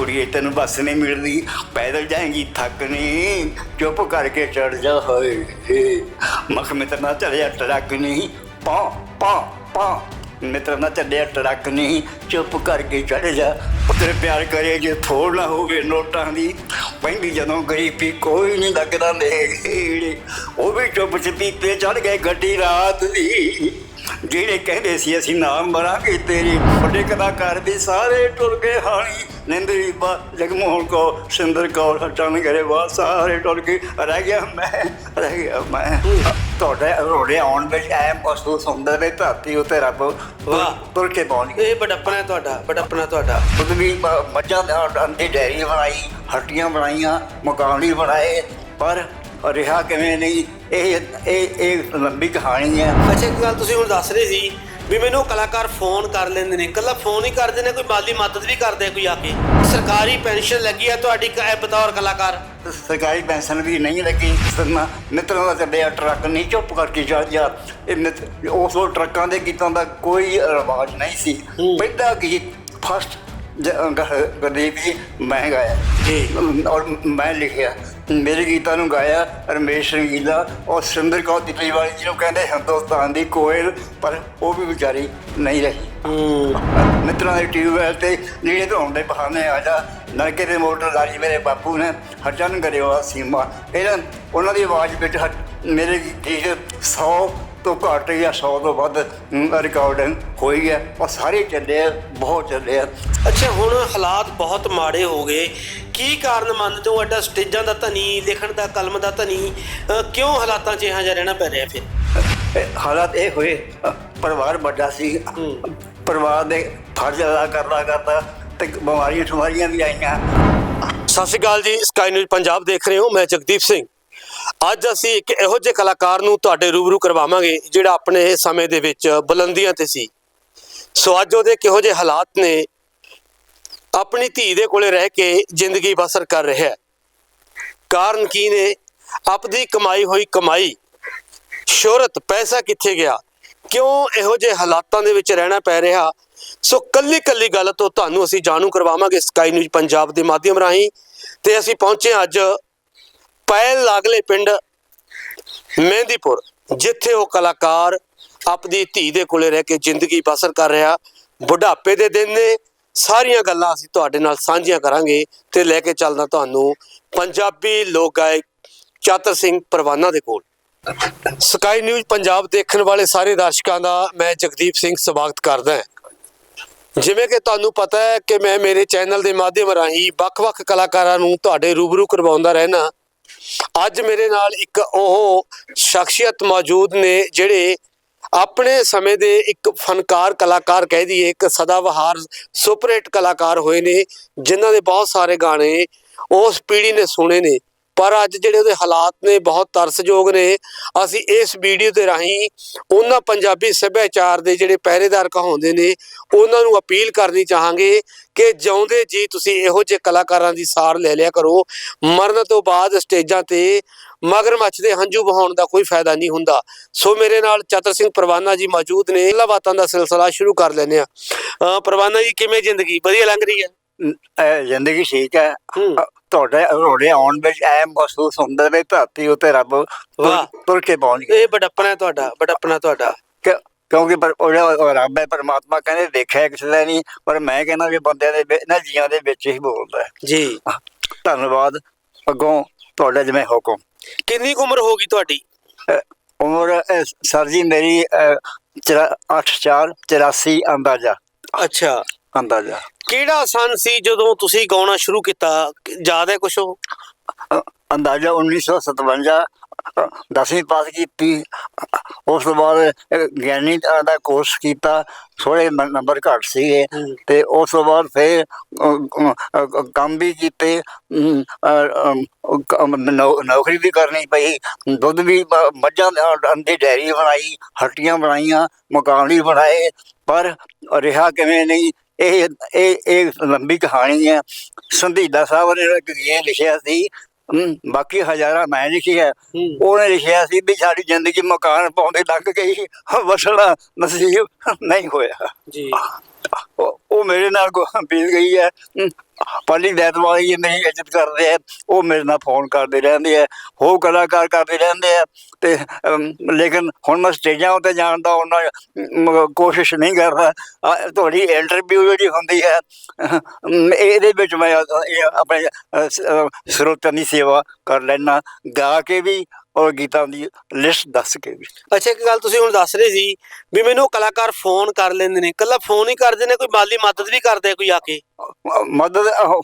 ਕੁੜੀਏ, ਤੈਨੂੰ ਬੱਸ ਨਹੀਂ ਮਿਲਦੀ। ਪੈਦਲ ਜਾਏਂਗੀ, ਥੱਕ ਨਹੀਂ ਚੁੱਪ ਕਰਕੇ ਚੜ ਜਾ, ਹੋਏ ਮਖ ਮਿੱਤਰ ਨਾ ਚੜਿਆ ਟਰੱਕ ਨਹੀਂ ਪਾ ਪਾ ਪਾ। ਮਿੱਤਰ ਨਾ ਚੜਿਆ ਟਰੱਕ ਨਹੀਂ ਚੁੱਪ ਕਰਕੇ ਚੜ ਜਾ। ਪੁੱਤਰ ਪਿਆਰ ਕਰੇ ਜੇ ਥੋੜ ਨਾ ਹੋਵੇ ਨੋਟਾਂ ਦੀ। ਪੈਂਦੀ ਜਦੋਂ ਗਰੀਬੀ ਕੋਈ ਨਹੀਂ ਲੱਗਦਾ ਨੇੜੇ। ਉਹ ਵੀ ਚੁੱਪ ਚਪੀਤੇ ਚੜ ਗਏ ਗੱਡੀ ਰਾਤ ਦੀ। ਜਿਹੜੇ ਕਹਿੰਦੇ ਸੀ, ਅਸੀਂ ਨਾਮ ਮਰਾਂਗੇ ਤੇਰੀ, ਵੱਡੇ ਕਲਾਕਾਰ ਵੀ ਸਾਰੇ ਟੁਰ ਗਏ ਹਾਣੀ ਨਿੰਦਰੀ ਬਾ ਜਗਮੋਹਨ ਕੋ ਸਿੰਦਰ ਕੌਰ ਹਟਣ ਗਰੇ ਵਾ ਸਾਰੇ ਟੁਰ ਗਏ। ਰਹਿ ਗਿਆ ਮੈਂ ਰਹਿ ਗਿਆ ਮੈਂ। ਤੁਹਾਡੇ ਰੋੜੇ ਆਉਣ ਵਿੱਚ ਐ ਮਹਿਸੂਸ ਹੁੰਦਾ ਵੀ ਧਰਤੀ ਉਤੇ ਰੱਬ। ਤੁਰ ਕੇ ਪਹੁੰਚ ਗਿਆ। ਇਹ ਬੜੱਪਣਾ ਹੈ ਤੁਹਾਡਾ ਬੜੱਪਣਾ ਤੁਹਾਡਾ। ਖੁਦ ਵੀ ਮੱਝਾਂ ਦੇ ਅੰਡੇ ਡੈਰੀ ਬਣਾਈ ਹੱਟੀਆਂ ਬਣਾਈਆਂ ਮਕਾਨ ਬਣਾਏ ਪਰ ਰਿਹਾ ਕਿਵੇਂ ਨਹੀਂ? ਇਹ ਇਹ ਇਹ ਲੰਬੀ ਕਹਾਣੀ ਹੈ। ਅੱਛਾ ਇੱਕ ਗੱਲ ਤੁਸੀਂ ਹੁਣ ਦੱਸ ਰਹੇ ਸੀ ਵੀ ਮੈਨੂੰ ਕਲਾਕਾਰ ਫੋਨ ਕਰ ਲੈਂਦੇ ਨੇ। ਕੱਲਾ ਫੋਨ ਹੀ ਕਰਦੇ ਨੇ ਕੋਈ ਮਾਲੀ ਮਦਦ ਵੀ ਕਰਦੇ ਕੋਈ ਆ ਕੇ। ਸਰਕਾਰੀ ਪੈਨਸ਼ਨ ਲੱਗੀ ਆ ਤੁਹਾਡੀ ਕ- ਬਤੌਰ ਕਲਾਕਾਰ। ਸਰਕਾਰੀ ਪੈਨਸ਼ਨ ਵੀ ਨਹੀਂ ਲੱਗੀ। ਸਨਾ ਮਿੱਤਰਾਂ ਦਾ ਚੱਲਿਆ ਟਰੱਕ ਨਹੀਂ ਚੁੱਪ ਕਰਕੇ ਚੱਲ ਜਾ। ਇਹ ਮਿੱਤ- ਉਸ ਉਹ ਟਰੱਕਾਂ ਦੇ ਗੀਤਾਂ ਦਾ ਕੋਈ ਰਿਵਾਜ ਨਹੀਂ ਸੀ। ਪਹਿਲਾ ਗੀਤ ਫਸਟ ਗਰੀਬ ਜੀ ਮੈਂ ਗਾਇਆ ਜੀ। ਔਰ ਮੈਂ ਲਿਖਿਆ। ਮੇਰੇ ਗੀਤਾਂ ਨੂੰ ਗਾਇਆ ਰਮੇਸ਼ ਰੰਗੀਲਾ ਔਰ ਸੁੰਦਰ ਕੌਰ ਦਿੱਲੀ ਵਾਲੀ ਜਿਹਨੂੰ ਕਹਿੰਦੇ ਹਿੰਦੁਸਤਾਨ ਦੀ ਕੋਇਲ ਪਰ ਉਹ ਵੀ ਵਿਚਾਰੀ ਨਹੀਂ ਰਹੀ। ਮਿੱਤਰਾਂ ਦੇ ਟਿਊਬਵੈਲ ਤੇ ਨੇੜੇ ਤੋਂ ਆਉਂਦੇ ਬਹਾਨੇ ਆ ਜਾ ਨਲਕੇ ਦੇ ਮੋਟਰ ਲਾਈ ਮੇਰੇ ਬਾਪੂ ਨੇ ਹਟਨ ਕਰਿਆ ਸੀਮਾ ਇਹਨਾਂ ਉਹਨਾਂ ਦੀ ਆਵਾਜ਼ ਵਿੱਚ ਮੇਰੇ ਗੀਤ 100 ਤੋਂ ਘੱਟ ਜਾਂ 100 ਤੋਂ ਵੱਧ ਰਿਕਾਰਡਿੰਗ ਹੋਈ ਹੈ। ਔਰ ਸਾਰੇ ਚੱਲੇ ਆ, ਬਹੁਤ ਚੱਲੇ ਆ। ਅੱਛਾ ਹੁਣ ਹਾਲਾਤ ਬਹੁਤ ਮਾੜੇ ਹੋ ਗਏ। ਕੀ ਕਾਰਨ ਮੰਨਦੇ ਹੋ ਐਡਾ ਸਟੇਜਾਂ ਦਾ ਧਨੀ ਲਿਖਣ ਦਾ ਕਲਮ ਦਾ ਧਨੀ? ਕਿਉਂ ਹਾਲਾਤਾਂ 'ਚ ਇਹੋ ਜਿਹਾ ਰਹਿਣਾ ਪੈ ਰਿਹਾ ਫਿਰ? ਹਾਲਾਤ ਇਹ ਹੋਏ ਪਰਿਵਾਰ ਵੱਡਾ ਸੀ। ਪਰਿਵਾਰ ਦੇ ਫਰਜ਼ ਅਦਾ ਕਰਦਾ ਕਰਦਾ ਤੇ ਬਿਮਾਰੀਆਂ ਠਮਾਰੀਆਂ ਵੀ ਆਈਆਂ। ਸਤਿ ਸ਼੍ਰੀ ਅਕਾਲ ਜੀ ਸਕਾਈ ਨਿਊਜ਼ ਪੰਜਾਬ ਦੇਖ ਰਹੇ ਹੋ ਮੈਂ ਜਗਦੀਪ ਸਿੰਘ। ਅੱਜ ਅਸੀਂ ਇੱਕ ਇਹੋ ਜਿਹੇ ਕਲਾਕਾਰ ਨੂੰ ਤੁਹਾਡੇ ਰੂਬਰੂ ਕਰਵਾਵਾਂਗੇ, ਜਿਹੜਾ ਆਪਣੇ ਸਮੇਂ ਦੇ ਵਿੱਚ ਬੁਲੰਦੀਆਂ ਤੇ ਸੀ। ਸੋ ਅੱਜ ਉਹਦੇ ਕਿਹੋ ਜਿਹੇ ਹਾਲਾਤ ਨੇ। ਆਪਣੀ ਧੀ ਦੇ ਕੋਲੇ ਰਹਿ ਕੇ ਜ਼ਿੰਦਗੀ ਬਸਰ ਕਰ ਰਿਹਾ ਹੈ। ਕਾਰਨ ਕੀ ਨੇ? ਆਪਦੀ ਕਮਾਈ ਹੋਈ ਕਮਾਈ, ਸ਼ੋਹਰਤ, ਪੈਸਾ ਕਿੱਥੇ ਗਿਆ? ਕਿਉਂ ਇਹੋ ਜਿਹੇ ਹਾਲਾਤਾਂ ਦੇ ਵਿੱਚ ਰਹਿਣਾ ਪੈ ਰਿਹਾ? ਸੋ ਕੱਲੀ ਕੱਲੀ ਗੱਲ ਤੋਂ ਤੁਹਾਨੂੰ ਅਸੀਂ ਜਾਣੂ ਕਰਵਾਵਾਂਗੇ ਸਕਾਈ ਨਿਊਜ਼ ਪੰਜਾਬ ਦੇ ਮਾਧਿਅਮ ਰਾਹੀਂ। ਤੇ ਅਸੀਂ ਪਹੁੰਚੇ ਅੱਜ ਪੈਲ ਲਾਗਲੇ ਪਿੰਡ ਮਹਿੰਦੀਪੁਰ, ਜਿੱਥੇ ਉਹ ਕਲਾਕਾਰ ਆਪਣੀ ਧੀ ਦੇ ਕੋਲੇ ਰਹਿ ਕੇ ਜ਼ਿੰਦਗੀ ਬਸਰ ਕਰ ਰਿਹਾ। ਬੁਢਾਪੇ ਦੇ ਦਿਨ ਨੇ, ਸਾਰੀਆਂ ਗੱਲਾਂ ਅਸੀਂ ਤੁਹਾਡੇ ਨਾਲ ਸਾਂਝੀਆਂ ਕਰਾਂਗੇ ਤੇ ਲੈ ਕੇ ਚੱਲਦਾ ਤੁਹਾਨੂੰ ਪੰਜਾਬੀ ਲੋਕ ਗਾਇਕ ਚਾਤਰ ਸਿੰਘ ਪਰਵਾਨਾ ਦੇ ਕੋਲ। ਸਕਾਈ ਨਿਊਜ਼ ਪੰਜਾਬ ਦੇਖਣ ਵਾਲੇ ਸਾਰੇ ਦਰਸ਼ਕਾਂ ਦਾ ਮੈਂ ਜਗਦੀਪ ਸਿੰਘ ਸਵਾਗਤ ਕਰਦਾ ਹਾਂ। ਜਿਵੇਂ ਕਿ ਤੁਹਾਨੂੰ ਪਤਾ ਹੈ ਕਿ ਮੈਂ ਮੇਰੇ ਚੈਨਲ ਦੇ ਮਾਧਿਅਮ ਰਾਹੀਂ ਵੱਖ-ਵੱਖ ਕਲਾਕਾਰਾਂ ਨੂੰ ਤੁਹਾਡੇ ਰੂਬਰੂ ਕਰਵਾਉਂਦਾ ਰਹਿਣਾ ਅੱਜ ਮੇਰੇ ਨਾਲ ਇੱਕ ਉਹ ਸ਼ਖਸੀਅਤ ਮੌਜੂਦ ਨੇ ਜਿਹੜੇ ਆਪਣੇ ਸਮੇਂ ਦੇ ਇੱਕ ਫਨਕਾਰ ਕਲਾਕਾਰ ਕਹਿ ਦਈਏ, ਇੱਕ ਸਦਾਬਹਾਰ ਸੁਪਰਹਿਟ ਕਲਾਕਾਰ ਹੋਏ ਨੇ, ਜਿਨ੍ਹਾਂ ਦੇ ਬਹੁਤ ਸਾਰੇ ਗਾਣੇ ਉਸ ਪੀੜ੍ਹੀ ਨੇ ਸੁਣੇ ਨੇ। ਪਰ ਅੱਜ ਜਿਹੜੇ ਉਹਦੇ ਹਾਲਾਤ ਨੇ ਬਹੁਤ ਤਰਸਯੋਗ ਨੇ, ਅਸੀਂ ਇਸ ਵੀਡੀਓ ਦੇ ਰਾਹੀਂ ਉਹਨਾਂ ਪੰਜਾਬੀ ਸੱਭਿਆਚਾਰ ਦੇ ਜਿਹੜੇ ਪਹਿਰੇਦਾਰ ਕਹਾਉਂਦੇ ਨੇ, ਉਹਨਾਂ ਨੂੰ ਅਪੀਲ ਕਰਨੀ ਚਾਹਾਂਗੇ ਕਿ ਜਿਉਂਦੇ ਜੀ ਤੁਸੀਂ ਇਹੋ ਜਿਹੇ ਕਲਾਕਾਰਾਂ ਦੀ ਸਾਰ ਲੈ ਲਿਆ ਕਰੋ। ਮਰਨ ਤੋਂ ਬਾਅਦ ਸਟੇਜਾਂ ਤੇ ਮਗਰਮੱਛ ਦੇ ਹੰਝੂ ਬਹਾਉਣ ਦਾ ਕੋਈ ਫਾਇਦਾ ਨਹੀਂ ਹੁੰਦਾ। ਸੋ ਮੇਰੇ ਨਾਲ ਚਤਰ ਸਿੰਘ ਪਰਵਾਨਾ ਜੀ ਮੌਜੂਦ ਨੇ। ਗੱਲਾਂ ਬਾਤਾਂ ਦਾ ਸਿਲਸਿਲਾ ਸ਼ੁਰੂ ਕਰ ਲੈਂਦੇ ਆ ਪਰਵਾਨਾ ਜੀ, ਕਿਵੇਂ ਜ਼ਿੰਦਗੀ? ਵਧੀਆ ਲੰਘ ਰਹੀ ਹੈ? ਜ਼ਿੰਦਗੀ ਠੀਕ ਹੈ। ਹੂੰ। ਅ, ਤੁਹਾਡੇ ਰੋੜੇ ਆਉਣ ਵਿੱਚ ਐ ਮਹਿਸੂਸ ਹੁੰਦਾ ਵੀ ਧਰਤੀ ਉਤੇ ਰੱਬ ਤੁਰ- ਵਾਹ। ਤੁਰ ਕੇ ਪਹੁੰਚ ਗਿਆ। ਇਹ ਬੜੱਪਣਾ ਹੈ ਤੁਹਾਡਾ ਬੜੱਪਣਾ ਤੁਹਾਡਾ। ਕਿ- ਕਿਉਂਕਿ ਪਰ ਉਹ ਰੱਬ ਹੈ ਪਰਮਾਤਮਾ ਕਹਿੰਦੇ ਦੇਖਿਆ ਕਿਸੇ ਦਾ ਨਹੀਂ ਪਰ ਮੈਂ ਕਹਿੰਦਾ ਵੀ ਬੰਦਿਆਂ ਦੇ ਵਿੱਚ- ਇਹਨਾਂ ਜੀਆਂ ਦੇ ਵਿੱਚ ਹੀ ਬੋਲਦਾ ਹੈ। ਜੀ। ਧੰਨਵਾਦ। ਅੱਗੋਂ ਤੁਹਾਡਾ ਜਿਵੇਂ ਹੁਕਮ। ਕਿੰਨੀ ਕੁ ਉਮਰ ਹੋ ਗਈ ਤੁਹਾਡੀ? ਉਮਰ ਸਰ ਜੀ ਮੇਰੀ 8 4 84 ਅੰਦਾਜ਼ਾ। ਅੱਛਾ। ਅੰਦਾਜ਼ਾ ਕਿਹੜਾ ਸਨ ਸੀ ਜਦੋਂ ਤੁਸੀਂ ਗਾਉਣਾ ਸ਼ੁਰੂ ਕੀਤਾ? ਯਾਦ ਹੈ ਕੁਛ ਉਹ? ਅੰਦਾਜ਼ਾ 1957 ਅ, ਦਸਵੀਂ ਪਾਸ ਕੀਤੀ। ਉਸ ਤੋਂ ਬਾਅਦ ਗਿਆਨੀ ਦਾ ਕੋਰਸ ਕੀਤਾ। ਥੋੜੇ ਨੰਬਰ ਘੱਟ ਸੀਗੇ। ਤੇ ਉਸ ਤੋਂ ਬਾਅਦ ਫਿਰ ਕੰਮ ਵੀ ਕੀਤੇ। ਨੌਕਰੀ ਵੀ ਕਰਨੀ ਪਈ। ਦੁੱਧ ਵੀ ਮੱਝਾਂ ਦੇ ਅੰਡੇ ਡੈਰੀ ਬਣਾਈ ਹੱਟੀਆਂ ਬਣਾਈਆਂ ਮਕਾਨ ਵੀ ਬਣਾਏ। ਪਰ ਰਿਹਾ ਕਿਵੇਂ ਨਹੀਂ ਇਹ ਇਹ ਇਹ ਲੰਬੀ ਕਹਾਣੀ ਹੈ। ਸੰਧੀਲਾ ਸਾਹਿਬ ਨੇ ਇੱਕ ਇਹ ਲਿਖਿਆ ਸੀ ਹਮ, ਬਾਕੀ ਹਜ਼ਾਰਾਂ ਮੈਂ ਲਿਖੀ ਹੈ। ਉਹਨੇ ਲਿਖਿਆ ਸੀ ਵੀ ਸਾਡੀ ਜ਼ਿੰਦਗੀ ਮਕਾਨ ਪਾਉਂਦੇ ਲੱਗ ਗਈ ਵਸਣਾ ਨਸੀਬ ਨਹੀਂ ਹੋਇਆ। ਜੀ। ਉਹ ਮੇਰੇ ਨਾਲ ਬੀਤ ਗਈ ਹੈ ਹਮ, ਪਾਲੀ ਦੈਤਵਾਲੀ ਹੀ ਨਹੀਂ ਇੱਜ਼ਤ ਕਰਦੇ ਆ ਉਹ ਮੇਰੇ ਨਾਲ ਫੋਨ ਕਰਦੇ ਰਹਿੰਦੇ ਆ ਹੋ ਕਲਾਕਾਰ ਕਰਦੇ ਰਹਿੰਦੇ ਆ ਤੇ ਲੇਕਿਨ ਹੁਣ ਮੈਂ ਸਟੇਜਾਂ ਉੱਤੇ ਜਾਣ ਦਾ ਉਹਨਾਂ ਕੋਸ਼ਿਸ਼ ਨਹੀਂ ਕਰਦਾ। ਆਹ ਤੁਹਾਡੀ ਇੰਟਰਵਿਊ ਜਿਹੜੀ ਹੁੰਦੀ ਹੈ ਇਹਦੇ ਵਿੱਚ ਮੈਂ ਆਪਣੇ ਸਰੋਤਾਂ ਦੀ ਸੇਵਾ ਕਰ ਲੈਣਾ ਗਾ ਕੇ ਵੀ ਔਰ ਗੀਤਾਂ ਦੀ ਲਿਸਟ ਦੱਸ ਕੇ ਵੀ। ਅੱਛਾ ਇੱਕ ਗੱਲ ਤੁਸੀਂ ਹੁਣ ਦੱਸ ਰਹੇ ਸੀ ਵੀ ਮੈਨੂੰ ਕਲਾਕਾਰ ਫੋਨ ਕਰ ਲੈਂਦੇ ਨੇ ਕੱਲਾ ਫੋਨ ਹੀ ਕਰਦੇ ਨੇ ਕੋਈ ਮਾਲੀ ਮਦਦ ਵੀ ਕਰਦੇ ਕੋਈ ਆ ਕੇ? ਮਦਦ ਹੋ-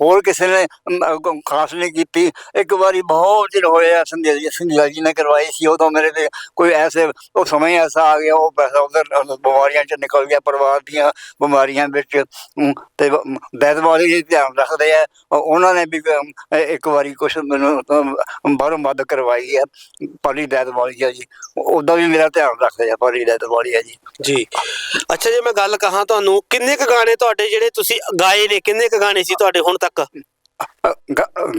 ਹੋਰ ਕਿਸੇ ਨੇ ਅਮ, ਅ, ਖਾਸ ਨਹੀਂ ਕੀਤੀ। ਇੱਕ ਵਾਰੀ ਬਹੁਤ ਦਿਨ ਹੋਇਆ ਸੰਧਿਆ ਜੀ ਸੰਧਿਆ ਜੀ ਨੇ ਕਰਵਾਈ ਸੀ। ਉਦੋਂ ਮੇਰੇ ਤੇ ਕੋਈ ਐਸੇ ਉਹ ਸਮੇਂ ਐਸਾ ਆ ਗਿਆ ਉਹ ਪੈਸਾ ਉਧਰ ਬਿਮਾਰੀਆਂ ਚ ਨਿਕਲ ਗਿਆ ਪਰਿਵਾਰ ਦੀਆਂ ਬਿਮਾਰੀਆਂ ਵਿੱਚ। ਅਮ, ਤੇ ਬੈਦਵਾਲੀ ਜੀ ਧਿਆਨ ਰੱਖਦੇ ਆ। ਉਹ- ਉਹਨਾਂ ਨੇ ਵੀ ਅਮ, ਅ, ਇੱਕ ਵਾਰੀ ਕੁਛ ਮੈਨੂੰ ਅਮ, ਬਾਹਰੋਂ ਮਦਦ ਕਰਵਾਈ ਹੈ ਪਾਲੀ ਦੈਦਵਾਲੀ ਆ ਜੀ। ਉਹਦਾ ਵੀ ਮੇਰਾ ਧਿਆਨ ਰੱਖਦੇ ਆ ਪਾਲੀ ਦੈਦਵਾਲੀ ਆ ਜੀ। ਜੀ। ਅੱਛਾ ਜੇ ਮੈਂ ਗੱਲ ਕਹਾਂ ਤੁਹਾਨੂੰ ਕਿੰਨੇ ਕੁ ਗਾਣੇ ਤੁਹਾਡੇ ਜਿਹੜੇ ਤੁਸੀਂ ਗਾਏ ਨੇ ਕਿੰਨੇ ਕ ਗਾਣੇ ਸੀ ਤੁਹਾਡੇ ਹੁਣ ਤੱਕ? ਅ,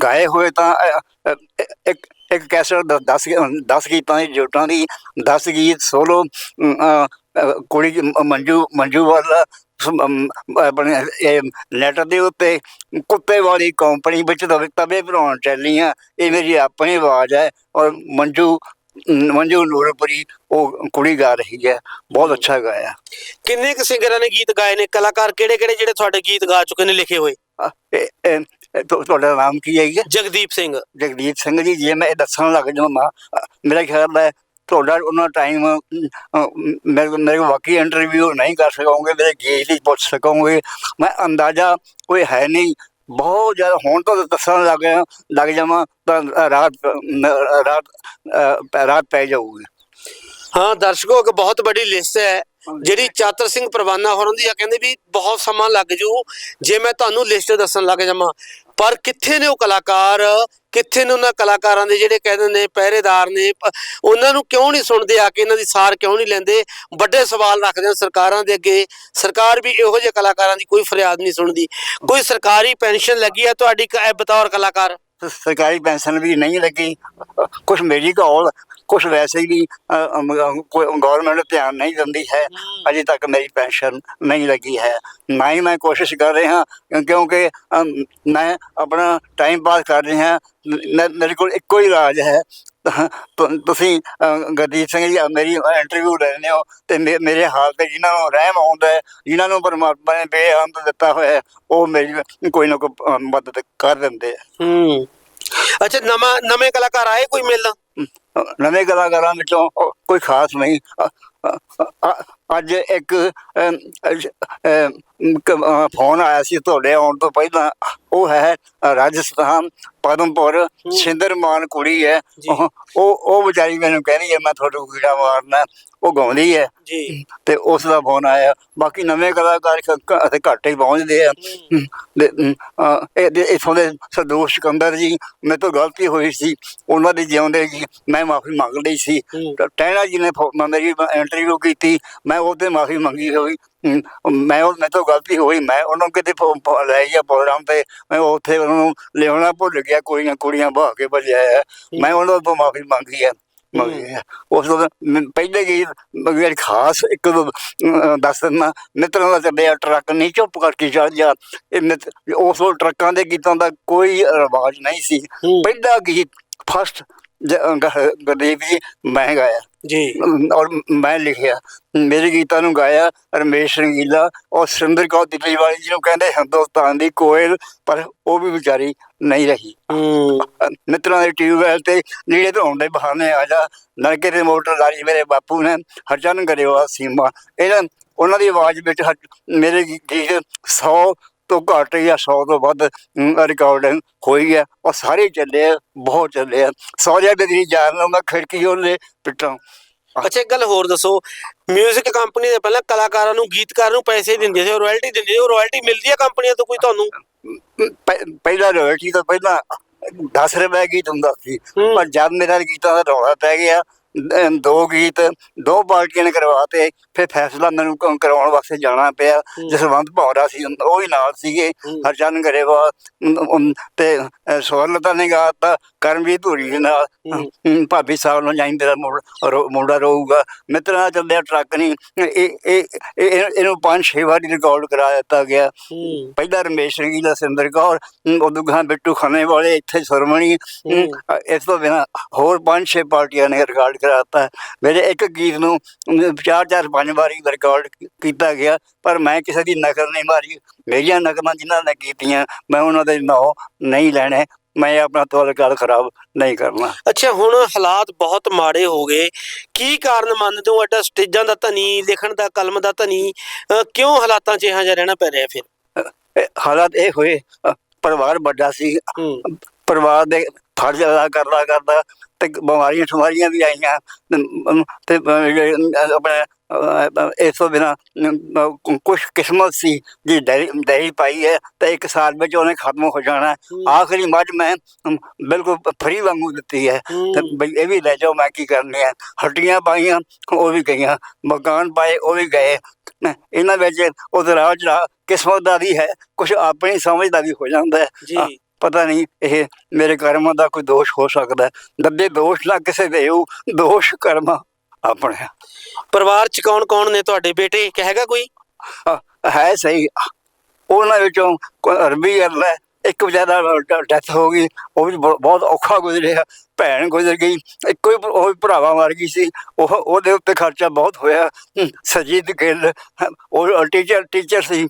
ਗਾਏ ਹੋਏ ਤਾਂ ਅ, ਅ, ਇੱਕ ਇੱਕ ਕੈਸਟ 10 10 ਗੀਤਾਂ ਦੀ ਜੋਟਾਂ ਦੀ 10 ਗੀਤ ਸੋਲੋ ਕੁੜੀ ਮ- ਮੰਜੂ ਮੰਜੂ ਵਾਲਾ ਸ- ਅਮ, ਆਪਣੇ ਇਹ ਲੈਟਰ ਦੇ ਉੱਤੇ ਕੁੱਤੇ ਵਾਲੀ ਕੰਪਨੀ ਵਿੱਚ ਤਵੇ ਤਵੇ ਬਣਾਉਣ ਚੱਲੀ ਆ ਇਹ ਮੇਰੀ ਆਪਣੀ ਆਵਾਜ਼ ਹੈ ਔਰ ਮੰਜੂ ਮੰਜੂ ਨੂਰਪੁਰੀ ਉਹ ਕੁੜੀ ਗਾ ਰਹੀ ਹੈ। ਬਹੁਤ ਅੱਛਾ ਗਾਇਆ। ਕਿੰਨੇ ਕ ਸਿੰਗਰਾਂ ਨੇ ਗੀਤ ਗਾਏ ਨੇ? ਕਲਾਕਾਰ ਕਿਹੜੇ ਕਿਹੜੇ ਜਿਹੜੇ ਤੁਹਾਡੇ ਗੀਤ ਗਾ ਚੁੱਕੇ ਨੇ ਲਿਖੇ ਹੋਏ? ਤੁਹਾਡਾ ਨਾਮ ਕੀ ਹੈ ਜਗਦੀਪ ਸਿੰਘ। ਜਗਦੀਪ ਸਿੰਘ ਜੀ ਜੇ ਮੈਂ ਇਹ ਦੱਸਣ ਲੱਗ ਜਾਵਾਂ ਮੇਰਾ ਖਿਆਲ ਹੈ ਤੁਹਾਡਾ ਉਹਨਾਂ ਟਾਈਮ ਮੇਰੇ ਵਾਕਈ ਇੰਟਰਵਿਊ ਨਹੀਂ ਕਰ ਸਕੋਗੇ ਮੇਰੇ ਗੀਤ ਹੀ ਪੁੱਛ ਸਕੋਗੇ। ਮੈਂ ਅੰਦਾਜ਼ਾ ਕੋਈ ਹੈ ਨਹੀਂ। ਬਹੁਤ ਜ਼ਿਆਦਾ ਹੁਣ ਤਾਂ ਦੱਸਣ ਲੱਗ ਲੱਗ ਜਾਵਾਂ ਤਾਂ ਰਾਤ ਰਾਤ ਰਾਤ ਪੈ ਜਾਊਗੀ। ਹਾਂ ਦਰਸ਼ਕੋ ਇੱਕ ਬਹੁਤ ਵੱਡੀ ਲਿਸਟ ਹੈ ਜਿਹੜੀ ਚਾਤਰ ਸਿੰਘ ਪਰਵਾਨਾ ਹੋਰਾਂ ਦੀ ਆ ਕਹਿੰਦੇ ਵੀ ਬਹੁਤ ਸਮਾਂ ਲੱਗ ਜੂ ਜੇ ਮੈਂ ਤੁਹਾਨੂੰ ਲਿਸਟ ਦੱਸਣ ਲੱਗ ਜਾਵਾਂ। ਪਰ ਕਿੱਥੇ ਨੇ ਉਹ ਕਲਾਕਾਰ? ਕਿੱਥੇ ਨੇ ਉਹਨਾਂ ਕਲਾਕਾਰਾਂ ਦੇ ਜਿਹੜੇ ਕਹਿੰਦੇ ਨੇ ਪਹਿਰੇਦਾਰ ਨੇ? ਉਹਨਾਂ ਨੂੰ ਕਿਉਂ ਨਹੀਂ ਸੁਣਦੇ ਆ ਕੇ ਇਹਨਾਂ ਦੀ ਸਾਰ ਕਿਉਂ ਨਹੀਂ ਲੈਂਦੇ? ਵੱਡੇ ਸਵਾਲ ਰੱਖਦੇ ਆ ਸਰਕਾਰਾਂ ਦੇ ਅੱਗੇ। ਸਰਕਾਰ ਵੀ ਇਹੋ ਜਿਹੇ ਕਲਾਕਾਰਾਂ ਦੀ ਕੋਈ ਫਰਿਆਦ ਨਹੀਂ ਸੁਣਦੀ। ਕੋਈ ਸਰਕਾਰੀ ਪੈਨਸ਼ਨ ਲੱਗੀ ਹੈ ਤੁਹਾਡੀ ਕ- ਇਹ ਬਤੌਰ ਕਲਾਕਾਰ? ਸਰਕਾਰੀ ਪੈਨਸ਼ਨ ਵੀ ਨਹੀਂ ਲੱਗੀ। ਕੁਝ ਮੇਰੀ ਕੌਲ ਕੁਝ ਵੈਸੇ ਹੀ ਗਵਰਨਮੈਂਟ ਧਿਆਨ ਨਹੀਂ ਦਿੰਦੀ ਹੈ। ਅਜੇ ਤੱਕ ਮੇਰੀ ਪੈਨਸ਼ਨ ਨਹੀਂ ਲੱਗੀ ਹੈ। ਨਾ ਹੀ ਮੈਂ ਕੋਸ਼ਿਸ਼ ਕਰ ਰਿਹਾ ਕਿਉਂ- ਕਿਉਂਕਿ ਮੈਂ ਆਪਣਾ ਟਾਈਮ ਪਾਸ ਕਰ ਰਿਹਾ ਮੇਰੇ ਕੋਲ ਇੱਕੋ ਹੀ ਰਾਜ ਹੈ। ਤੁਸੀਂ ਗੁਰਦੀਪ ਸਿੰਘ ਜੀ ਮੇਰੀ ਇੰਟਰਵਿਊ ਲੈਂਦੇ ਹੋ ਤੇ ਮੇਰੇ ਹਾਲ ਤੇ ਜਿਨ੍ਹਾਂ ਨੂੰ ਰਹਿਮ ਆਉਂਦਾ ਹੈ ਜਿਨ੍ਹਾਂ ਨੂੰ ਪਰਮਾਤਮਾ ਨੇ ਬੇਅੰਤ ਦਿੱਤਾ ਹੋਇਆ ਉਹ ਮੇਰੀ ਕੋਈ ਨਾ ਕੋਈ ਮਦਦ ਕਰ ਦਿੰਦੇ ਹੂੰ। ਅੱਛਾ ਨਵਾਂ ਨਵੇਂ ਕਲਾਕਾਰ ਆਏ ਕੋਈ ਮਿਲ? ਨਵੇਂ ਕਲਾਕਾਰਾਂ ਵਿੱਚੋਂ ਕੋਈ ਖਾਸ ਨਹੀਂ। ਅੱਜ ਇੱਕ ਫੋਨ ਆਇਆ ਸੀ ਤੁਹਾਡੇ ਆਉਣ ਤੋਂ ਪਹਿਲਾਂ। ਉਹ ਹੈ ਰਾਜਸਥਾਨ ਪਦਮਪੁਰ ਸਿੰਦਰਮਾਨ ਕੁੜੀ ਹੈ। ਉਹ ਉਹ ਵਿਚਾਰੀ ਮੈਨੂੰ ਕਹਿੰਦੀ ਹੈ ਮੈਂ ਤੁਹਾਨੂੰ ਕੀੜਾ ਮਾਰਨਾ ਉਹ ਗਾਉਂਦੀ ਹੈ। ਜੀ। ਤੇ ਉਸ ਦਾ ਫੋਨ ਆਇਆ। ਬਾਕੀ ਨਵੇਂ ਕਲਾਕਾਰ ਅਤੇ ਘੱਟ ਹੀ ਪਹੁੰਚਦੇ ਆ। ਇਥੋਂ ਦੇ ਸਰਦੋਸ਼ ਸਿਕੰਦਰ ਜੀ ਮੇਰੇ ਤੋਂ ਗਲਤੀ ਹੋਈ ਸੀ। ਉਹਨਾਂ ਦੇ ਜਿਉਂਦੇ ਜੀ ਮੈਂ ਮਾਫੀ ਮੰਗ ਲਈ ਸੀ ਟੈਣਾ ਜੀ ਨੇ ਮੇਰੀ ਇੰਟਰਵਿਊ ਕੀਤੀ। ਮੈਂ ਉਹਦੇ ਮਾਫੀ ਮੰਗੀ ਹੋਈ। ਮੈਂ ਉਹ ਤੋਂ ਗਲਤੀ ਹੋਈ। ਮੈਂ ਉਹਨਾਂ ਕਿਤੇ ਲੈ ਗਿਆ ਪ੍ਰੋਗਰਾਮ ਤੇ। ਮੈਂ ਉੱਥੇ ਉਹਨਾਂ ਲਿਆਉਣਾ ਭੁੱਲ ਗਿਆ ਕੁੜੀਆਂ ਕੁੜੀਆਂ ਬਹਾ ਕੇ ਭੱਜਿਆ। ਮੈਂ ਉਹਨਾਂ ਤੋਂ ਮਾਫੀ ਮੰਗੀ ਹੈ। ਉਸ ਤੋਂ ਪਹਿਲੇ ਗੀਤ ਜਿਹੜੀ ਖਾਸ ਇੱਕ ਦੱਸ ਦਿੰਦਾ। ਮਿੱਤਰਾਂ ਦਾ ਚੱਲਿਆ ਟਰੱਕ ਨਹੀਂ ਚੁੱਪ ਕਰਕੇ ਚੱਲ ਜਾ ਉਸ ਟਰੱਕਾਂ ਦੇ ਗੀਤਾਂ ਦਾ ਕੋਈ ਰਿਵਾਜ ਨਹੀਂ ਸੀ। ਪਹਿਲਾ ਗੀਤ ਫਸਟ ਗੁਰਦੀਪ ਜੀ ਮੈਂ ਗਾਇਆ। ਜੀ। ਔਰ ਮੈਂ ਲਿਖਿਆ। ਮੇਰੇ ਗੀਤਾਂ ਨੂੰ ਗਾਇਆ ਰਮੇਸ਼ ਰੰਗੀਲਾ ਔਰ ਸੁਰਿੰਦਰ ਕੌਰ ਦਿੱਲੀ ਵਾਲੀ ਜਿਹਨੂੰ ਕਹਿੰਦੇ ਹਿੰਦੁਸਤਾਨ ਦੀ ਕੋਇਲ ਪਰ ਉਹ ਵੀ ਵਿਚਾਰੀ ਨਹੀਂ ਰਹੀ। ਮਿੱਤਰਾਂ ਦੇ ਟਿਊਬਵੈਲ ਤੇ ਨੀੜੇ ਧੋਣ ਦੇ ਬਹਾਨੇ ਆ ਜਾ ਨਲਕੇ ਦੇ ਮੋਟਰ ਲਾਈ ਮੇਰੇ ਬਾਪੂ ਨੇ ਹਰਜਨ ਕਰਿਓ ਸੀਮਾ। ਇਹਨਾਂ ਉਹਨਾਂ ਦੀ ਆਵਾਜ਼ ਵਿੱਚ ਮੇਰੇ ਗੀਤ 100 ਤੋਂ ਘੱਟ ਜਾਂ 100 ਤੋਂ ਵੱਧ ਰਿਕਾਰਡਿੰਗ ਹੋਈ ਹੈ। ਔਰ ਸਾਰੇ ਚੱਲੇ ਆ, ਬਹੁਤ ਚੱਲੇ ਆ। ਸੌਰਿਆ ਬੇਦੀ ਜਾਨ ਨੂੰ ਮੈਂ ਖਿੜਕੀ ਉਹਲੇ ਪਿੱਟਾਂ। ਅੱਛਾ ਇੱਕ ਗੱਲ ਹੋਰ ਦੱਸੋ। 뮤직 ਕੰਪਨੀ ਦੇ ਪਹਿਲਾਂ ਕਲਾਕਾਰਾਂ ਨੂੰ ਗੀਤਕਾਰ ਨੂੰ ਪੈਸੇ ਦਿੰਦੇ ਸੀ ਰਾਇਲਟੀ ਦਿੰਦੇ ਸੀ ਉਹ ਰਾਇਲਟੀ ਮਿਲਦੀ ਹੈ ਕੰਪਨੀਆਂ ਤੋਂ ਕੋਈ ਤੁਹਾਨੂੰ? ਪਹਿ- ਪਹਿਲਾਂ ਰੋਇਲਟੀ ਤੋਂ ਪਹਿਲਾਂ 10 ਰੁਪਏ ਗੀਤ ਹੁੰਦਾ ਸੀ। ਹੂੰ। ਪਰ ਜਦ ਮੇਰਾ ਗੀਤਾਂ ਦਾ ਰੌਲਾ ਪੈ ਗਿਆ ਦੋ ਗੀਤ ਦੋ ਪਾਰਟੀਆਂ ਨੇ ਕਰਵਾਤੇ ਫਿਰ ਫੈਸਲਾ ਮੈਨੂੰ ਕ- ਕਰਾਉਣ ਵਾਸਤੇ ਜਾਣਾ ਪਿਆ। ਜਸਵੰਤ ਭੌਰਾ ਸੀ ਉਹ ਵੀ ਨਾਲ ਸੀਗੇ। ਹਰਚੰਦ ਗਰੇਵਾਲ ਅਮ, ਅਮ, ਤੇ ਅ, ਸਵਰਨਤਾ ਨੇ ਗਾਤਾ ਕਰਮਜੀਤ ਧੂਰੀ ਦੇ ਨਾਲ। ਅਮ, ਭਾਬੀ ਸਾਹਿਬ ਨੂੰ ਜਾਈਂ ਤੇਰਾ ਮੁੰਡਾ ਰੋ- ਮੁੰਡਾ ਰੋਊਗਾ। ਮਿੱਤਰਾਂ ਚੱਲਿਆ ਟਰੱਕ ਨਹੀਂ ਇਹ ਇਹ ਇਹ- ਇਹਨੂੰ ਪੰਜ ਛੇ ਵਾਰੀ ਰਿਕਾਰਡ ਕਰਾ ਦਿੱਤਾ ਗਿਆ। ਹੂੰ। ਪਹਿਲਾਂ ਰਮੇਸ਼ ਸਿੰਘ ਦਾ ਸਿੰਦਰ ਕੌਰ ਅਮ, ਉਦੋਂ ਗਾਂ ਬਿੱਟੂ ਖਾਨੇ ਵਾਲੇ ਇੱਥੇ ਸਰਮਣੀ ਅਮ, ਇਸ ਤੋਂ ਬਿਨਾਂ ਹੋਰ ਪੰਜ ਛੇ ਪਾਰਟੀਆਂ ਨੇ ਰਿਕਾਰਡ ਕਰਾਤਾ। ਮੇਰੇ ਇੱਕ ਗੀਤ ਨੂੰ ਚਾਰ ਚਾਰ ਪੰਜ ਵਾਰੀ ਰਿਕਾਰਡ ਕੀਤਾ ਗਿਆ ਪਰ ਮੈਂ ਕਿਸੇ ਦੀ ਨਕਲ ਨਹੀਂ ਮਾਰੀ। ਮੇਰੀਆਂ ਨਕਲਾਂ ਜਿਨ੍ਹਾਂ ਨੇ ਕੀਤੀਆਂ ਮੈਂ ਉਹਨਾਂ ਦੇ ਨਾਂ ਨਹੀਂ ਲੈਣੇ। ਮੈਂ ਆਪਣਾ ਤੋਲ ਗੱਲ ਖਰਾਬ ਨਹੀਂ ਕਰਨਾ। ਅੱਛਾ ਹੁਣ ਹਾਲਾਤ ਬਹੁਤ ਮਾੜੇ ਹੋ ਗਏ। ਕੀ ਕਾਰਨ ਮੰਨਦੇ ਹੋ ਐਡਾ ਸਟੇਜਾਂ ਦਾ ਧਨੀ ਲਿਖਣ ਦਾ ਕਲਮ ਦਾ ਧਨੀ ਕਿਉਂ ਹਾਲਾਤਾਂ 'ਚ ਇਹੋ ਜਿਹਾ ਰਹਿਣਾ ਪੈ ਰਿਹਾ ਫਿਰ? ਹਾਲਾਤ ਇਹ ਹੋਏ। ਪਰਿਵਾਰ ਵੱਡਾ ਸੀ। ਪਰਿਵਾਰ ਦੇ ਫਰਜ਼ ਅਦਾ ਕਰਦਾ ਕਰਦਾ ਤੇ ਬਿਮਾਰੀਆਂ ਠਮਾਰੀਆਂ ਵੀ ਆਈਆਂ। ਤੇ ਆਪਣੇ ਇਸ ਤੋਂ ਬਿਨਾ ਕੁਝ ਕਿਸਮਤ ਸੀ ਜੀ ਡੈਰੀ ਪਾਈ ਹੈ ਤੇ ਇੱਕ ਸਾਲ ਵਿੱਚ ਉਹਨੇ ਖਤਮ ਹੋ ਜਾਣਾ। ਆਖਰੀ ਮੱਝ ਮੈਂ ਬਿਲਕੁਲ ਫਰੀ ਵਾਂਗੂ ਦਿੱਤੀ ਹੈ। ਤੇ। ਬਈ ਇਹ ਵੀ ਲੈ ਜਾਓ ਮੈਂ ਕੀ ਕਰਨੀ ਹੈ? ਹੱਡੀਆਂ ਪਾਈਆਂ ਉਹ ਵੀ ਗਈਆਂ। ਮਕਾਨ ਪਾਏ ਉਹ ਵੀ ਗਏ। ਇਹਨਾਂ ਵਿੱਚ ਉਤਰਾਅ ਚੜਾਅ ਕਿਸਮਤ ਦਾ ਵੀ ਹੈ ਕੁਝ ਆਪਣੀ ਸਮਝ ਦਾ ਵੀ ਹੋ ਜਾਂਦਾ ਹੈ। ਜੀ। ਪਤਾ ਨਹੀਂ ਇਹ ਮੇਰੇ ਕਰਮਾਂ ਦਾ ਕੋਈ ਦੋਸ਼ ਹੋ ਸਕਦਾ ਹੈ। ਦੱਬੇ ਦੋਸ਼ ਨਾ ਕਿਸੇ ਦੇ ਉਹ ਦੋਸ਼ ਕਰਮਾਂ ਆਪਣੇ ਪਰਿਵਾਰ 'ਚ ਕੌਣ ਕੌਣ ਨੇ ਤੁਹਾਡੇ ਬੇਟੇ? ਕਿ ਹੈਗਾ ਕੋਈ? ਹੈ ਸਹੀ। ਉਹਨਾਂ ਵਿੱਚੋਂ ਕੋਈ ਅਰਬੀ ਗੱਲ ਹੈ ਇੱਕ ਵਿਚਾਰਾ ਡੈਥ ਹੋ ਗਈ ਉਹ ਵੀ ਬਹੁ- ਬਹੁਤ ਔਖਾ ਗੁਜ਼ਰਿਆ ਭੈਣ ਗੁਜ਼ਰ ਗਈ ਇੱਕੋ ਹੀ ਭ- ਉਹ ਵੀ ਭਰਾਵਾ ਮਰ ਗਈ ਸੀ ਉਹ ਉਹਦੇ ਉੱਤੇ ਖਰਚਾ ਬਹੁਤ ਹੋਇਆ ਹਮ, ਸਰਜੀਤ ਗਿੱਲ ਉਹ ਟੀਚਰ ਟੀਚਰ ਸੀ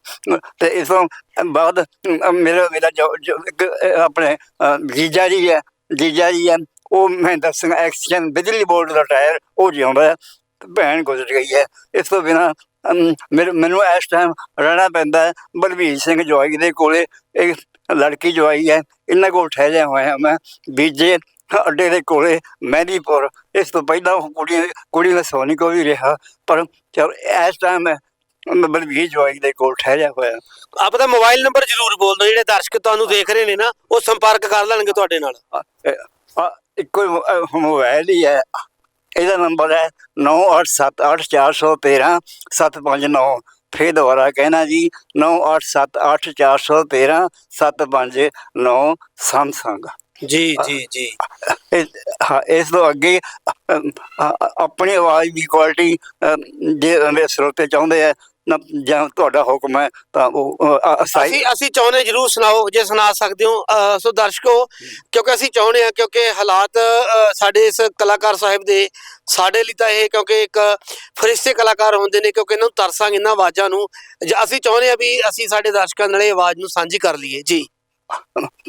ਤੇ ਇਸ ਤੋਂ ਬਾਅਦ ਅਮ, ਮੇਰਾ ਮੇਰਾ ਜੋ ਜੋ ਇੱਕ, ਅ, ਆਪਣੇ ਅ, ਜੀਜਾ ਜੀ ਹੈ ਜੀਜਾ ਜੀ ਹੈ ਉਹ ਮਹਿੰਦਰ ਸਿੰਘ ਐਕਸ਼ਨ ਬਿਜਲੀ ਬੋਰਡ ਦਾ ਟਾਇਰ ਉਹ ਜਿਉਂਦਾ ਹੈ ਭੈਣ ਗੁਜ਼ਰ ਗਈ ਹੈ ਇਸ ਤੋਂ ਬਿਨਾ ਮੈਨੂੰ ਮੈਨੂੰ ਇਸ ਟਾਈਮ ਰਹਿਣਾ ਪੈਂਦਾ ਹੈ ਬਲਵੀਰ ਸਿੰਘ ਜਵਾਈ ਦੇ ਕੋਲੇ ਇੱਕ ਲੜਕੀ ਜਵਾਈ ਹੈ ਇਹਨਾਂ ਕੋਲ ਠਹਿਰਿਆ ਹੋਇਆ ਮੈਂ ਬੀਜੇ ਅੱਡੇ ਦੇ ਕੋਲੇ ਮਹਿਦੀਪੁਰ। ਇਸ ਤੋਂ ਪਹਿਲਾਂ ਉਹ ਕੁੜੀ ਕੁੜੀ ਨੇ ਸੋਨੀ ਕੋ ਵੀ ਰਿਹਾ ਪਰ ਚਲ ਇਸ ਟਾਈਮ ਬਲਵੀਰ ਜਵਾਈ ਦੇ ਕੋਲ ਠਹਿਰਿਆ ਹੋਇਆ। ਆਪ ਦਾ ਮੋਬਾਈਲ ਨੰਬਰ ਜ਼ਰੂਰ ਬੋਲ ਦਿਓ ਜਿਹੜੇ ਦਰਸ਼ਕ ਤੁਹਾਨੂੰ ਦੇਖ ਰਹੇ ਨੇ ਨਾ ਉਹ ਸੰਪਰਕ ਕਰ ਲੈਣਗੇ ਤੁਹਾਡੇ ਨਾਲ। ਇੱਕੋ ਹੀ ਮੋਬਾਈਲ ਹੀ ਹੈ। ਇਹਦਾ ਨੰਬਰ ਹੈ 9878413759 759 ਫੇਰ ਦੁਬਾਰਾ ਕਹਿਣਾ ਜੀ 9878413759 759 ਸਮਸੰਗ। ਜੀ ਜੀ ਜੀ। ਇਸ ਤੋਂ ਅੱਗੇ ਆ- ਆ- ਆਪਣੀ ਆਵਾਜ਼ ਦੀ ਕੁਆਲਿਟੀ ਜੇ ਮੇਰੇ ਸਰੋਤੇ ਚਾਹੁੰਦੇ ਆ ਨਾ ਜਾਂ ਤੁਹਾਡਾ ਹੁਕਮ ਹੈ ਤਾਂ ਉਹ ਅਸੀਂ ਅਸੀਂ ਚਾਹੁੰਦੇ ਜਰੂਰ ਸੁਣਾਓ ਜੇ ਸੁਣਾ ਸਕਦੇ ਹੋ ਸੋ ਦਰਸ਼ਕੋ ਕਿਉਂਕਿ ਅਸੀਂ ਚਾਹੁੰਦੇ ਹਾਂ ਕਿਉਂਕਿ ਹਾਲਾਤ ਸਾਡੇ ਇਸ ਕਲਾਕਾਰ ਸਾਹਿਬ ਦੇ ਸਾਡੇ ਲਈ ਤਾਂ ਇਹ ਕਿਉਂਕਿ ਇੱਕ ਫਰਿਸ਼ਤੇ ਕਲਾਕਾਰ ਹੁੰਦੇ ਨੇ ਕਿਉਂਕਿ ਇਹਨਾਂ ਨੂੰ ਤਰਸਾਂਗੇ ਇਹਨਾਂ ਆਵਾਜ਼ਾਂ ਨੂੰ। ਜ- ਅਸੀਂ ਚਾਹੁੰਦੇ ਹਾਂ ਵੀ ਅਸੀਂ ਸਾਡੇ ਦਰਸ਼ਕਾਂ ਨਾਲ ਇਹ ਆਵਾਜ਼ ਨੂੰ ਸਾਂਝੀ ਕਰ ਲਈਏ। ਜੀ।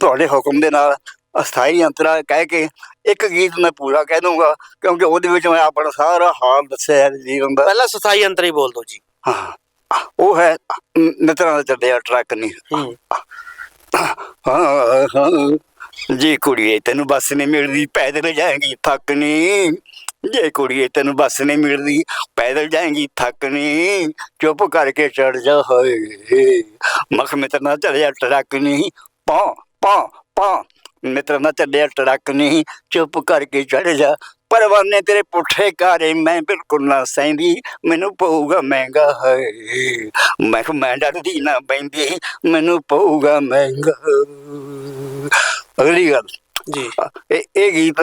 ਤੁਹਾਡੇ ਹੁਕਮ ਦੇ ਨਾਲ ਅਸਥਾਈ ਅੰਤਰਾ ਕਹਿ ਕੇ ਇੱਕ ਗੀਤ ਮੈਂ ਪੂਰਾ ਕਹਿ ਦੂੰਗਾ ਕਿਉਂਕਿ ਉਹਦੇ ਵਿੱਚ ਮੈਂ ਆਪਣਾ ਸਾਰਾ ਹਾਲ ਦੱਸਿਆ ਹੈ ਜੀਵਨ ਦਾ ਪਹਿਲਾਂ ਸਥਾਈ ਅੰਤਰ ਹੀ ਬੋਲ ਦਿਓ ਜੀ। ਹਾਂ। ਉਹ ਹੈ ਮਿੱਤਰਾਂ ਦਾ ਚੱਲਿਆ ਟਰੱਕ ਨਹੀਂ ਹੂੰ। ਹਾਂ ਹਾਂ ਜੀ ਕੁੜੀਏ ਤੈਨੂੰ ਬੱਸ ਨਹੀਂ ਮਿਲਦੀ ਪੈਦਲ ਜਾਏਗੀ ਥੱਕ ਨਹੀਂ ਜੇ ਕੁੜੀਏ ਤੈਨੂੰ ਬੱਸ ਨਹੀਂ ਮਿਲਦੀ, ਪੈਦਲ ਜਾਏਗੀ, ਥੱਕ ਨਹੀਂ ਚੁੱਪ ਕਰਕੇ ਚੜ ਜਾ ਹੋਏ। ਮਖ ਮਿੱਤਰ ਨਾਲ ਚੱਲਿਆ ਟਰੱਕ ਨਹੀਂ ਪਾ ਪਾ ਪਾ। ਮਿੱਤਰ ਨਾਲ ਚੱਲਿਆ ਟਰੱਕ ਨਹੀਂ ਚੁੱਪ ਕਰਕੇ ਚੜ ਜਾ। ਪਰਵਾਨੇ ਤੇਰੇ ਪੁੱਠੇ ਕਾਰੇ, ਮੈਂ ਬਿਲਕੁਲ ਨਾ ਸਹਿੰਦੀ, ਮੈਨੂੰ ਪਊਗਾ ਮਹਿੰਗਾ ਹੈ ਮੈਂ ਕਿਹਾ, ਮੈਂ ਡਰਦੀ ਨਾ ਬੈਂਦੀ ਮੈਨੂੰ ਪਊਗਾ ਮਹਿੰਗਾ। ਅਗਲੀ ਗੱਲ। ਜੀ। ਇਹ ਇਹ ਗੀਤ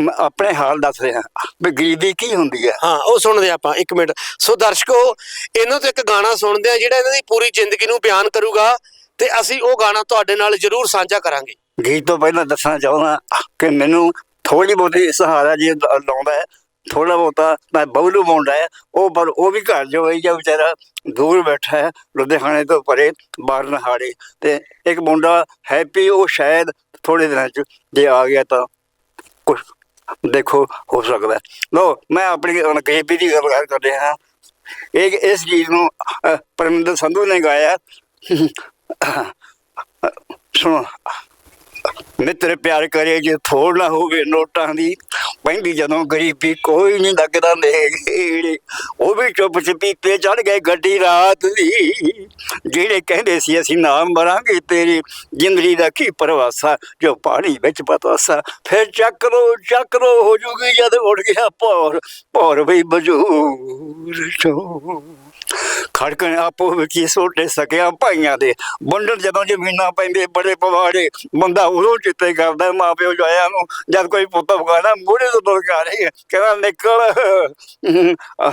ਮੈਂ ਆਪਣੇ ਹਾਲ ਦੱਸ ਰਿਹਾ। ਵੀ ਗਰੀਬੀ ਕੀ ਹੁੰਦੀ ਹੈ ਹਾਂ ਉਹ ਸੁਣਦੇ ਆਪਾਂ ਇੱਕ ਮਿੰਟ। ਸੋ ਦਰਸ਼ਕੋ ਇਹਨਾਂ ਤੋਂ ਇੱਕ ਗਾਣਾ ਸੁਣਦੇ ਆ ਜਿਹੜਾ ਇਹਨਾਂ ਦੀ ਪੂਰੀ ਜ਼ਿੰਦਗੀ ਨੂੰ ਬਿਆਨ ਕਰੂਗਾ ਤੇ ਅਸੀਂ ਉਹ ਗਾਣਾ ਤੁਹਾਡੇ ਨਾਲ ਜ਼ਰੂਰ ਸਾਂਝਾ ਕਰਾਂਗੇ। ਗੀਤ ਤੋਂ ਪਹਿਲਾਂ ਦੱਸਣਾ ਚਾਹੁੰਦਾ ਕਿ ਮੈਨੂੰ ਥੋੜੀ ਬਹੁਤੀ ਸਹਾਰਾ ਜੀ ਲਾਉਂਦਾ ਹੈ ਥੋੜਾ ਬਹੁਤਾ ਮੈਂ ਬਬਲੂ ਮੁੰਡਾ ਹੈ ਉਹ ਪਰ ਉਹ ਵੀ ਘਰ ਜੋ ਹੈ ਜਾਂ ਵਿਚਾਰਾ ਦੂਰ ਬੈਠਾ ਹੈ ਲੁਧਿਆਣੇ ਤੋਂ ਪਰੇ ਬਾਰਨਹਾੜੇ ਤੇ ਇੱਕ ਮੁੰਡਾ ਹੈਪੀ ਉਹ ਸ਼ਾਇਦ ਥੋੜੇ ਦਿਨਾਂ ਚ ਜੇ ਆ ਗਿਆ ਤਾਂ ਕੁਝ ਦੇਖੋ ਹੋ ਸਕਦਾ ਲੋ ਮੈਂ ਆਪਣੀ ਗਰੀਬੀ ਦੀ ਗੱਲ ਕਰ ਰਿਹਾ ਹਾਂ। ਇਹ ਇਸ ਗੀਤ ਨੂੰ ਅ, ਪਰਮਿੰਦਰ ਸੰਧੂ ਨੇ ਗਾਇਆ। ਸੁਣੋ ਮਿੱਤਰ ਪਿਆਰ ਕਰੇ ਜੇ ਥੋੜ ਨਾ ਹੋਵੇ ਨੋਟਾਂ ਦੀ ਪੈਂਦੀ ਜਦੋਂ ਗਰੀਬੀ ਕੋਈ ਨਹੀਂ ਲੱਗਦਾ ਨੇੜੇ। ਉਹ ਵੀ ਚੁੱਪ ਚਪੀਤੇ ਚੜ ਗਏ ਗੱਡੀ ਰਾਤ ਦੀ। ਜਿਹੜੇ ਕਹਿੰਦੇ ਸੀ, ਅਸੀਂ ਨਾ ਮਰਾਂਗੇ ਤੇਰੀ ਜ਼ਿੰਦਗੀ ਦਾ ਕੀ ਪਰਵਾਸਾ, ਜੋ ਪਾਣੀ ਵਿੱਚ ਪਤਾਸਾ ਫਿਰ ਚੱਕ ਲੋ ਚੱਕ ਲੋ ਹੋ ਜੂਗੀ ਜਦ ਉੱਡ ਗਿਆ ਪੌਰ ਪੌਰ ਵੀ ਬਜੂਰ ਚੋ ਖੜਕਣ ਆਪੋ ਵਿੱਚ ਸੋਟੇ ਸਕਿਆ ਭਾਈਆਂ ਦੇ। ਵੰਡਣ ਜਦੋਂ ਜ਼ਮੀਨਾਂ ਪੈਂਦੇ ਬੜੇ ਪਵਾੜੇ। ਬੰਦਾ ਉਦੋਂ ਚਿੱਤੇ ਕਰਦਾ ਮਾਂ ਜਾਇਆ ਨੂੰ, ਜਦ ਕੋਈ ਪੁੱਤ ਵਗਾਣਾ ਮੂਹਰੇ ਤੋਂ ਲੁਕਾ ਕਹਿੰਦਾ, ਨਿਕਲ।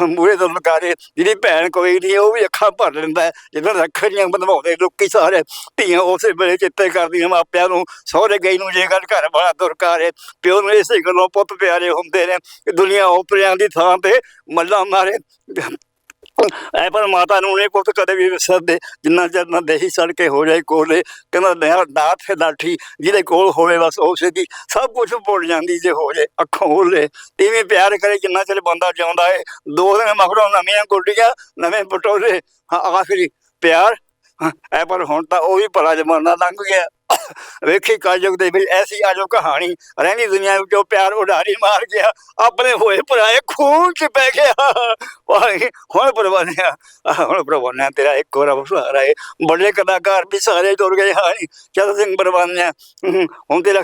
ਮੂਹਰੇ ਤੋਂ ਲੁਕਾ ਜਿਹੜੀ ਭੈਣ ਕੋਈ ਨਹੀਂ, ਉਹ ਵੀ ਅੱਖਾਂ ਭਰ ਲੈਂਦਾ ਹੈ। ਜਦੋਂ ਰੱਖੜੀਆਂ ਬੰਦਵਾਉਂਦੇ ਲੋਕੀ ਸਾਰੇ। ਧੀਆਂ ਉਸੇ ਵੇਲੇ ਚਿੱਤੇ ਕਰਦੀਆਂ ਮਾਪਿਆਂ ਨੂੰ। ਸਹੁਰੇ ਗਈ ਨੂੰ ਜੇ ਗੱਲ ਘਰ ਵਾਲਾ ਦੁਰਕਾਰੇ ਪਿਓ ਨੂੰ ਇਸੇ ਗੱਲੋਂ ਪੁੱਤ ਪਿਆਰੇ ਹੁੰਦੇ ਨੇ ਕਿ ਦੁਨੀਆ ਉਪਰਿਆਂ ਦੀ ਥਾਂ ਤੇ ਮੱਲਾ ਮਾਰੇ। ਐ ਪਰ ਮਾਤਾ ਨੂੰ ਨੇ ਪੁੱਤ ਕਦੇ ਵੀ ਵਿਸਰਦੇ। ਜਿੰਨਾ ਚਿਰ ਨਾ ਦੇਹੀ ਸੜ ਕੇ ਹੋ ਜਾਏ ਕੋਲੇ ਕਹਿੰਦਾ ਨਾ ਦਾਤ ਹੈ ਲਾਠੀ ਜਿਹਦੇ ਕੋਲ ਹੋਵੇ ਬਸ ਉਸੇ ਦੀ ਸਭ ਕੁਝ ਭੁੱਲ ਜਾਂਦੀ ਜੇ ਹੋ ਜਾਏ ਅੱਖੋਂ ਹੋਲੇ ਇਵੇਂ ਪਿਆਰ ਕਰੇ ਜਿੰਨਾ ਚਿਰ ਬੰਦਾ ਜਿਉਂਦਾ ਏ। ਦੋ ਦਿਨ ਮਗਰੋਂ ਨਵੀਆਂ ਗੁੱਡੀਆਂ ਨਵੇਂ ਪਟੋਲੇ ਹਾਂ, ਆਖਰੀ ਪਿਆਰ। ਹਾਂ, ਐ ਪਰ ਹੁਣ ਤਾਂ ਉਹ ਵੀ ਭਲਾ ਜ਼ਮਾਨਾ ਲੰਘ ਗਿਆ। ਵੇਖੀ ਕਲਯੁਗ ਦੇ ਵਿੱਚ ਐਸੀ ਆਜੋ ਕਹਾਣੀ, ਰਹਿੰਦੀ ਦੁਨੀਆ ਵਿੱਚੋਂ ਪਿਆਰ ਉਡਾਰੀ ਮਾਰ ਗਿਆ, ਆਪਣੇ ਹੋਏ ਭਰਾਏ ਖੂਨ ਚ ਪੈ ਗਿਆ। ਵਾਹੀ, ਹੁਣ ਪਰਵਾਨਿਆ ਹੁਣ ਪਰਵਾਨਿਆ, ਤੇਰਾ ਇੱਕ ਹੋਰ ਅਵਸਰ ਹੈ ਬੜੇ ਕਲਾਕਾਰ ਵੀ ਸਾਰੇ ਟੁਰ ਗਏ ਹਾਣੀ ਚਤਰ ਸਿੰਘ ਪਰਵਾਨਿਆ ਹੁਣ ਤੇਰਾ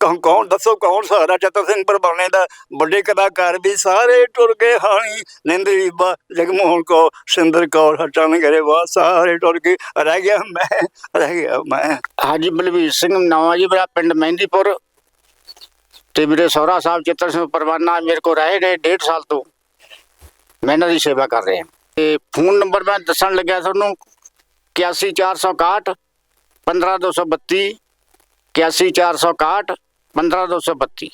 ਕੌਣ ਕੌਣ, ਦੱਸੋ ਕੌਣ ਸਾਰਾ ਚਤਰ ਸਿੰਘ ਪਰਵਾਨੇ ਦਾ? ਵੱਡੇ ਕਲਾਕਾਰ ਵੀ ਸਾਰੇ ਟੁਰ ਗਏ ਹਾਣੀ ਨਿੰਦਰੀ ਬਾ ਜਗਮੋਹਨ ਕੋ ਸਿੰਦਰ ਕੌਰ ਹਟਣ ਗਰੇ ਵਾ ਸਾਰੇ ਟੁਰ ਗਏ। ਰਹਿ ਗਿਆ ਮੈਂ, ਰਹਿ ਗਿਆ ਮੈਂ। ਹਾਂਜੀ, ਬਲਵੀਰ ਸਿੰਘ ਨਵਾਂ ਜੀ ਮੇਰਾ ਪਿੰਡ ਮਹਿੰਦੀਪੁਰ। ਤੇ ਮੇਰੇ ਸਹੁਰਾ ਸਾਹਿਬ ਚਿੱਤਰ ਸਿੰਘ ਪਰਵਾਨਾ ਮੇਰੇ ਕੋਲ ਰਹੇ ਨੇ ਡੇਢ ਸਾਲ ਤੋਂ। ਮੈਂ ਇਹਨਾਂ ਦੀ ਸੇਵਾ ਕਰ ਰਿਹਾ। ਤੇ ਫੋਨ ਨੰਬਰ ਮੈਂ ਦੱਸਣ ਲੱਗਿਆ ਤੁਹਾਨੂੰ 81461 15232 81461 15232